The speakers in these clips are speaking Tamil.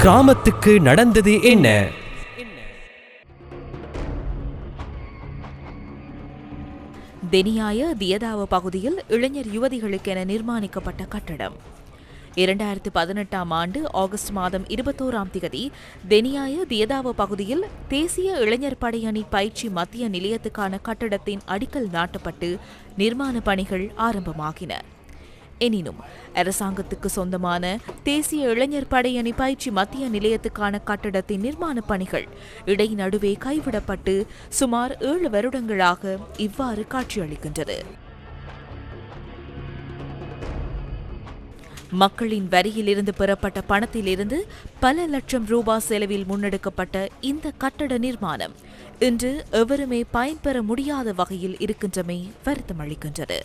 கிராமத்துக்கு நடந்தது என்ன? தெனியாய தியதாவ பகுதியில் இளைஞர் யுவதிகளுக்கென நிர்மாணிக்கப்பட்ட கட்டடம். இரண்டாயிரத்து பதினெட்டாம் ஆண்டு ஆகஸ்ட் மாதம் இருபத்தோராம் திகதி தெனியாய தியதாவ பகுதியில் தேசிய இளைஞர் படையணி பயிற்சி மத்திய நிலையத்துக்கான கட்டடத்தின் அடிக்கல் நாட்டப்பட்டு நிர்மாண பணிகள் ஆரம்பமாகின. எனினும் அரசாங்கத்துக்கு சொந்தமான தேசிய இளைஞர் படையணி பயிற்சி மத்திய நிலையத்துக்கான கட்டடத்தின் நிர்மாணப் பணிகள் இடைநடுவே கைவிடப்பட்டு சுமார் ஏழு வருடங்களாக இவ்வாறு காட்சியளிக்கின்றது. மக்களின் வரியிலிருந்து பெறப்பட்ட பணத்திலிருந்து பல லட்சம் ரூபாய் செலவில் முன்னெடுக்கப்பட்ட இந்த கட்டட நிர்மாணம் இன்று எவருமே பயன்பெற முடியாத வகையில் இருக்கின்றமை வருத்தமளிக்கின்றது.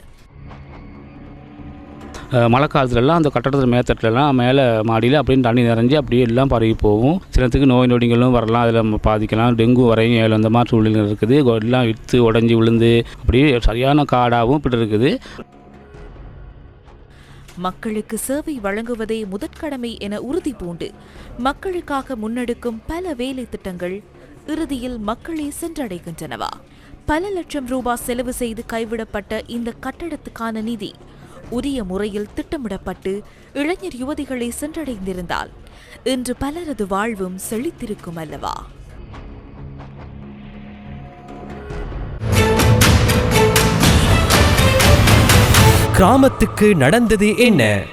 மழை காலத்துலலாம் அந்த கட்டடத்தில் மேத்தட்டுலலாம் மேலே மாடியில் அப்படியே தண்ணி நிறைஞ்சு அப்படியே எல்லாம் பரவி போகும். சிலத்துக்கு நோய் நொடிகளும் வரலாம். அதில் பாதிக்கலாம். டெங்கு வரையும் ஏழு அந்த மாதிரி சூழ்நிலை இருக்குது. எல்லாம் விற்று உடஞ்சி விழுந்து அப்படியே சரியான காடாகவும் இப்படி இருக்குது. மக்களுக்கு சேவை வழங்குவதே முதற்கடமை என உறுதி பூண்டு. மக்களுக்காக முன்னெடுக்கும் பல வேலை திட்டங்கள் இறுதியில் மக்களை சென்றடைகின்றனவா? பல லட்சம் ரூபாய் செலவு செய்து கைவிடப்பட்ட இந்த கட்டடத்துக்கான நிதி உரிய முறையில் திட்டமிடப்பட்டு இளைஞர் யுவதிகளை சென்றடைந்திருந்தால் இன்று பலரது வாழ்வும் செழித்திருக்கும் அல்லவா? கிராமத்துக்கு நடந்தது என்ன?